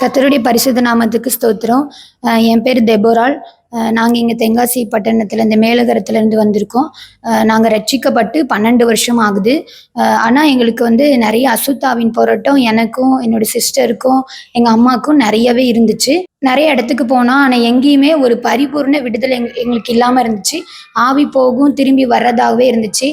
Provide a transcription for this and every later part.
கத்தருடைய பரிசுத்த நாமத்துக்கு ஸ்தோத்திரம். என் பேர் தெபோரால். நாங்கள் இங்கே தென்காசி பட்டணத்தில் இந்த மேலகரத்துலேருந்து வந்திருக்கோம். நாங்கள் ரட்சிக்கப்பட்டு பன்னெண்டு வருஷம் ஆகுது. ஆனால் எங்களுக்கு வந்து நிறைய அசுத்தாவின் போராட்டம் எனக்கும் என்னுடைய சிஸ்டருக்கும் எங்கள் அம்மாவுக்கும் நிறையவே இருந்துச்சு. நிறைய இடத்துக்கு போனோம் ஆனால் எங்கேயுமே ஒரு பரிபூர்ண விடுதலை எங் எங்களுக்கு இல்லாமல் இருந்துச்சு. ஆவி போகும் திரும்பி வர்றதாகவே இருந்துச்சு.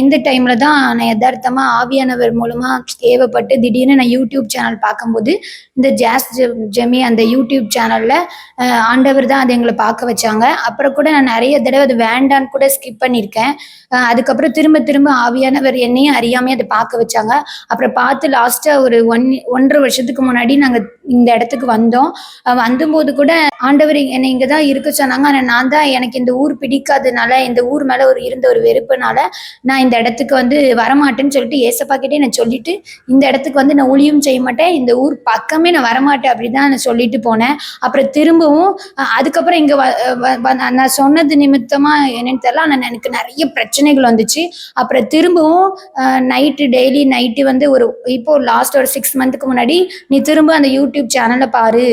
இந்த டைமில் தான் நான் யதார்த்தமாக ஆவியானவர் மூலமாக தேவைப்பட்டு திடீர்னு நான் யூடியூப் சேனல் பார்க்கும்போது இந்த ஜாஸ் ஜெமி அந்த யூடியூப் சேனலில் ஆண்டவர் தான் அதை எங்களை பார்க்க வச்சாங்க. அப்புறம் கூட நான் நிறைய தடவை அது வேண்டான்னு கூட ஸ்கிப் பண்ணியிருக்கேன். அதுக்கப்புறம் திரும்ப திரும்ப ஆவியானவர் என்னையும் அறியாமே அதை பார்க்க வச்சாங்க. அப்புறம் பார்த்து லாஸ்ட்டாக ஒரு ஒன் ஒன்றரை வருஷத்துக்கு முன்னாடி நாங்கள் இந்த இடத்துக்கு வந்தோம். அஹ் வந்தபோது கூட ஆண்டவர் என்னை இங்கே தான் இருக்க சொன்னாங்க. ஆனால் நான் தான் எனக்கு இந்த ஊர் பிடிக்காதனால இந்த ஊர் மேலே ஒரு இருந்த ஒரு வெறுப்புனால நான் இந்த இடத்துக்கு வந்து வரமாட்டேன்னு சொல்லிட்டு ஏசப்பா கிட்டே நான் சொல்லிட்டு இந்த இடத்துக்கு வந்து நான் ஊழியம் செய்ய மாட்டேன். இந்த ஊர் பக்கமே நான் வரமாட்டேன் அப்படி தான் நான் சொல்லிட்டு போனேன். அப்புறம் திரும்பவும் அதுக்கப்புறம் இங்கே நான் சொன்னது நிமித்தமாக என்னன்னு தெரியல. ஆனால் எனக்கு நிறைய பிரச்சனைகள் வந்துச்சு. அப்புறம் திரும்பவும் நைட்டு டெய்லி நைட்டு வந்து ஒரு இப்போ லாஸ்ட் ஒரு சிக்ஸ் மந்த்துக்கு முன்னாடி நீ திரும்ப அந்த யூடியூப் சேனலை பாரு.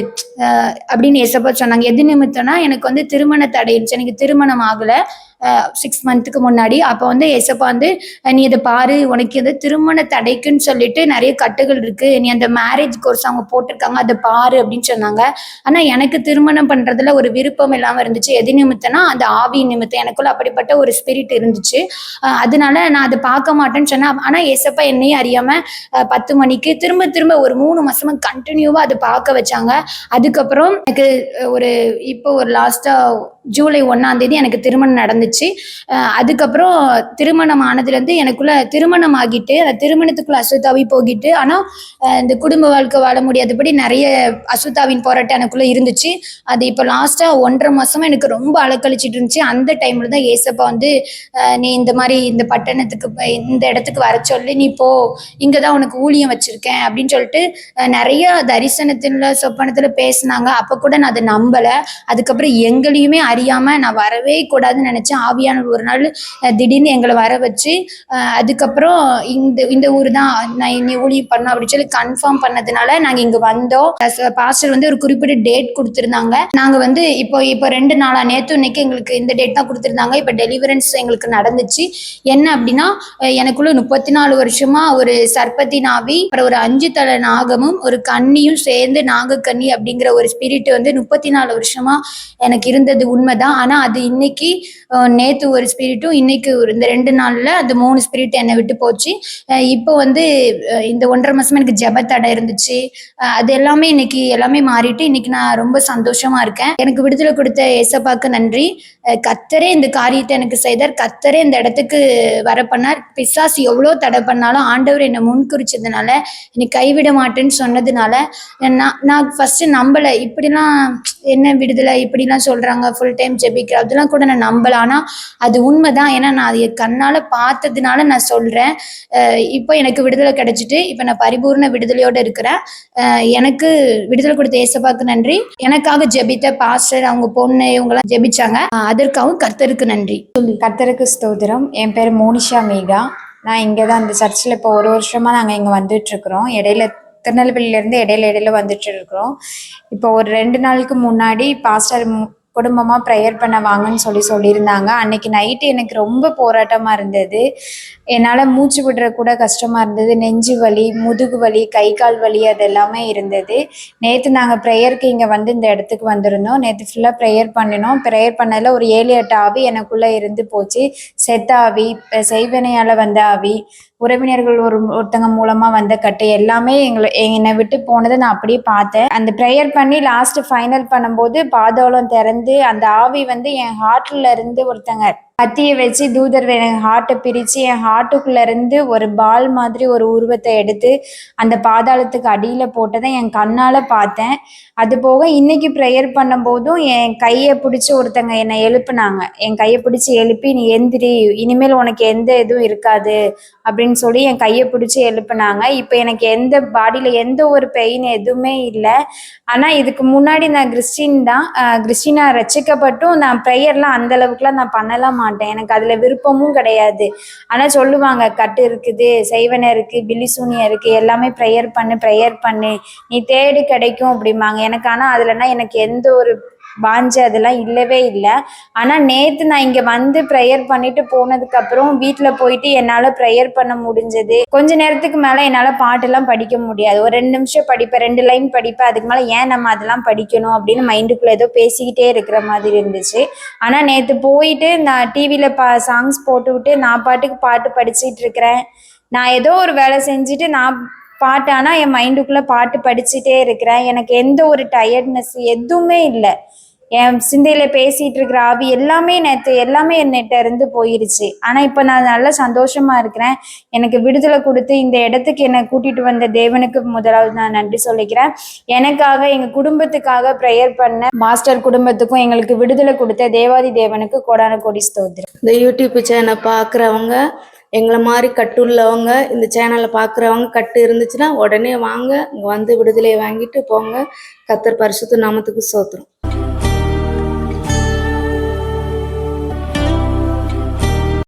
அப்படின்னு ஏசப்பா சொன்னாங்க. எது நிமித்தம்னா எனக்கு வந்து திருமண தடை இருந்துச்சு. எனக்கு திருமணம் ஆகலை. சிக்ஸ் மந்த்துக்கு முன்னாடி. அப்போ வந்து எசப்பா வந்து நீ இதை பாரு உனக்கு இது திருமண தடைக்குன்னு சொல்லிட்டு நிறைய கட்டுகள் இருக்கு. நீ அந்த மேரேஜ் கோர்ஸ் அவங்க போட்டிருக்காங்க அதை பாரு அப்படின்னு சொன்னாங்க. ஆனா எனக்கு திருமணம் பண்றதுல ஒரு விருப்பம் இல்லாம இருந்துச்சு. எது நிமித்தம்னா அந்த ஆவி நிமித்தம். எனக்குள்ள அப்படிப்பட்ட ஒரு ஸ்பிரிட் இருந்துச்சு. அதனால நான் அதை பார்க்க மாட்டேன்னு சொன்னேன். ஆனா எசப்பா என்னையும் அறியாம பத்து மணிக்கு திரும்ப திரும்ப ஒரு மூணு மாசமா கண்டினியூவா அதை பார்க்க வச்சாங்க. அதுக்கப்புறம் எனக்கு ஒரு இப்போ ஒரு லாஸ்டா ஜூலை ஒன்றாந்தேதி எனக்கு திருமணம் நடந்துச்சு. அதுக்கப்புறம் திருமணம் ஆனதுலேருந்து எனக்குள்ளே திருமணம் ஆகிட்டு அந்த திருமணத்துக்குள்ள அசுத்தாவி போகிட்டு ஆனால் இந்த குடும்ப வாழ்க்கை வாழ முடியாதபடி நிறைய அசுத்தாவின் போராட்டம் எனக்குள்ளே இருந்துச்சு. அது இப்போ லாஸ்ட்டாக ஒன்றரை மாதமாக எனக்கு ரொம்ப அலக்கழிச்சிட்டு இருந்துச்சு. அந்த டைமில் தான் ஏசப்பா வந்து நீ இந்த மாதிரி இந்த பட்டணத்துக்கு போய் இந்த இடத்துக்கு வர சொல்லி நீ போ இங்கே தான் உனக்கு ஊழியம் வச்சுருக்கேன் அப்படின்னு சொல்லிட்டு நிறைய தரிசனத்தில் சொப்பனத்தில் பேசினாங்க. அப்போ கூட நான் அதை நம்பலை. அதுக்கப்புறம் எங்களையுமே அறியாம நான் வரவே கூடாதுன்னு நினைச்சேன். ஆவியானவர் ஒரு நாள் திடீர்னு எங்களை வர வச்சு அதுக்கப்புறம் இந்த இந்த ஊர் தான் நான் இனி ஊழியம் பண்ணோம் அப்படின்னு சொல்லி கன்ஃபார்ம் பண்ணதுனால நாங்க இங்க வந்தோம். பாஸ்டர் வந்து ஒரு குறிப்பிட்ட டேட் கொடுத்துருந்தாங்க. நாங்க வந்து இப்போ இப்போ ரெண்டு நாளா நேத்து இன்னைக்கு எங்களுக்கு இந்த டேட் தான் கொடுத்துருந்தாங்க. இப்போ டெலிவரன்ஸ் எங்களுக்கு நடந்துச்சு. என்ன அப்படின்னா எனக்குள்ள முப்பத்தி நாலு வருஷமா ஒரு சர்ப்பத்தி நாவி அப்புறம் ஒரு அஞ்சு தலை நாகமும் ஒரு கன்னியும் சேர்ந்து நாகக்கன்னி அப்படிங்கிற ஒரு ஸ்பிரிட் வந்து முப்பத்தி நாலு வருஷமா எனக்கு இருந்தது. உண்மைதான். ஆனா அது இன்னைக்கு நேற்று நேத்து ஒரு ஸ்பிரிட்டும் இன்னைக்கு ஒரு இந்த ரெண்டு நாள்ல அந்த மூணு ஸ்பிரிட் என்னை விட்டு போச்சு. இப்போ வந்து இந்த ஒன்றரை மாசமா எனக்கு ஜபத்தடை இருந்துச்சு. அது எல்லாமே இன்னைக்கு எல்லாமே மாறிட்டு இன்னைக்கு நான் ரொம்ப சந்தோஷமா இருக்கேன். எனக்கு விடுதலை கொடுத்த ஏசப்பாக்கு நன்றி. கத்தரே இந்த காரியத்தை எனக்கு செய்தார். கத்தரே இந்த இடத்துக்கு வர பண்ணார். பிசாசு எவ்வளோ தடை பண்ணாலும் ஆண்டவர் என்னை முன்குறிச்சதுனால என்னை கைவிட மாட்டேன்னு சொன்னதுனால நான் நான் ஃபர்ஸ்ட் நம்பலை. இப்படிலாம் என்ன விடுதலை? இப்படிலாம் சொல்றாங்க. ஃபுல் டைம் ஜெபிக்கிற அதெல்லாம் கூட நான் நம்பல. ஆனால் அது உண்மைதான். ஏன்னா நான் அதை கண்ணால் பார்த்ததுனால நான் சொல்கிறேன் இப்போ எனக்கு விடுதலை கிடைச்சிட்டு இப்போ நான் பரிபூர்ண விடுதலையோடு இருக்கிறேன். எனக்கு விடுதலை கொடுத்த ஏசப்பாக்கு நன்றி. எனக்காக ஜெபித்த பாஸ்டர் அவங்க பொண்ணு இவங்கெல்லாம் ஜெபிச்சாங்க. அதற்காகவும் கர்த்தருக்கு நன்றி. கர்த்தருக்கு ஸ்தோத்திரம். என் பேர் மோனிஷா மேகா. நான் இங்கே தான் இந்த சர்ச்சில் இப்போ ஒரு வருஷமாக நாங்கள் இங்கே வந்துட்டுருக்குறோம். இடையில திருநெல்வேலியிலேருந்து இடையில இடையில வந்துட்டு இருக்கிறோம் இப்போ ஒரு ரெண்டு நாளுக்கு முன்னாடி பாஸ்டர் குடும்பமாக ப்ரேயர் பண்ண வாங்கன்னு சொல்லி சொல்லியிருந்தாங்க. அன்னைக்கு நைட்டு எனக்கு ரொம்ப போராட்டமாக இருந்தது. என்னால் மூச்சு விடுற கூட கஷ்டமாக இருந்தது. நெஞ்சு வலி முதுகு வலி கை கால் வலி அது எல்லாமே இருந்தது. நேற்று நாங்கள் ப்ரேயருக்கு இங்கே வந்து இந்த இடத்துக்கு வந்திருந்தோம். நேற்று ஃபுல்லாக ப்ரேயர் பண்ணினோம். ப்ரேயர் பண்ணதில் ஒரு ஏழு எட்டு ஆவி எனக்குள்ளே இருந்து போச்சு. செத்த ஆவி செய்வினையால் வந்த ஆவி உறவினர்கள் ஒரு ஒருத்தங்க மூலமாக வந்த கட்டு எல்லாமே எங்களை என்னை விட்டு போனதை நான் அப்படியே பார்த்தேன். அந்த ப்ரேயர் பண்ணி லாஸ்ட் ஃபைனல் பண்ணும்போது பாதாளம் திறந்து வந்து அந்த ஆவி வந்து என் ஹார்ட்ல இருந்து ஒருத்தங்க கத்தியை வச்சு தூதர் என் ஹார்ட்டை பிரித்து என் ஹார்ட்டுக்குள்ள இருந்து ஒரு பால் மாதிரி ஒரு உருவத்தை எடுத்து அந்த பாதாளத்துக்கு அடியில் போட்டதை என் கண்ணால் பார்த்தேன். அது போக இன்னைக்கு ப்ரேயர் பண்ணும்போதும் என் கையை பிடிச்சி ஒருத்தங்க என்னை எழுப்புனாங்க. என் கையை பிடிச்சி எழுப்பி நீ எந்திரி இனிமேல் உனக்கு எந்த இதுவும் இருக்காது அப்படின்னு சொல்லி என் கையை பிடிச்சி எழுப்புனாங்க. இப்போ எனக்கு எந்த பாடியில் எந்த ஒரு பெயின் எதுவுமே இல்லை. ஆனால் இதுக்கு முன்னாடி நான் கிறிஸ்டின் தான். அஹ் கிறிஸ்டினா ரசிக்கப்பட்டும் நான் ப்ரேயர்லாம் அந்த அளவுக்குலாம் நான் பண்ணலாம் மாட்டேன். எனக்கு அதுல விருப்பமும் கிடையாது. ஆனா சொல்லுவாங்க கட்டு இருக்குது செய்வனை இருக்கு பில்லிசூனியம் இருக்கு எல்லாமே ப்ரேயர் பண்ணு ப்ரேயர் பண்ணு. நீ தேடு கிடைக்கும் அப்படிம்பாங்க. எனக்கு ஆனா அதுலன்னா எனக்கு எந்த ஒரு வாஞ்ச அதெல்லாம் இல்லவே இல்லை. ஆனால் நேற்று நான் இங்கே வந்து ப்ரேயர் பண்ணிட்டு போனதுக்கப்புறம் வீட்டில் போயிட்டு என்னால் ப்ரேயர் பண்ண முடிஞ்சது. கொஞ்ச நேரத்துக்கு மேலே என்னால் பாட்டெல்லாம் படிக்க முடியாது. ஒரு ரெண்டு நிமிஷம் படிப்பேன் ரெண்டு லைன் படிப்பேன் அதுக்கு மேலே ஏன் நம்ம அதெல்லாம் படிக்கணும் அப்படின்னு மைண்டுக்குள்ளே ஏதோ பேசிக்கிட்டே இருக்கிற மாதிரி இருந்துச்சு. ஆனால் நேற்று போயிட்டு நான் டிவியில் பா சாங்ஸ் போட்டுவிட்டு நான் பாட்டுக்கு பாட்டு படிச்சிட்டு இருக்கிறேன். நான் ஏதோ ஒரு வேலை செஞ்சுட்டு நான் பாட்டு ஆனால் என் மைண்டுக்குள்ளே பாட்டு படிச்சுட்டே இருக்கிறேன். எனக்கு எந்த ஒரு டயர்ட்னஸ் எதுவுமே இல்லை. என் சிந்தையில் பேசிகிட்டு இருக்கிற ஆவி எல்லாமே நேற்று எல்லாமே என்னிட்ட இருந்து போயிருச்சு. ஆனால் இப்போ நான் நல்ல சந்தோஷமா இருக்கிறேன். எனக்கு விடுதலை கொடுத்து இந்த இடத்துக்கு என்னை கூட்டிட்டு வந்த தேவனுக்கு முதலாவது நான் நன்றி சொல்லிக்கிறேன். எனக்காக எங்கள் குடும்பத்துக்காக ப்ரேயர் பண்ண மாஸ்டர் குடும்பத்துக்கும் எங்களுக்கு விடுதலை கொடுத்த தேவாதி தேவனுக்கு கோடான கோடி ஸ்தோத்திரம். இந்த யூடியூப் சேனல் பார்க்குறவங்க எங்களை மாதிரி கட்டு உள்ளவங்க இந்த சேனலை பார்க்குறவங்க கட்டு இருந்துச்சுன்னா உடனே வாங்க இங்கே வந்து விடுதலையை வாங்கிட்டு போங்க. கத்தர் பரிசுத்த நாமத்துக்கு சோத்துரும்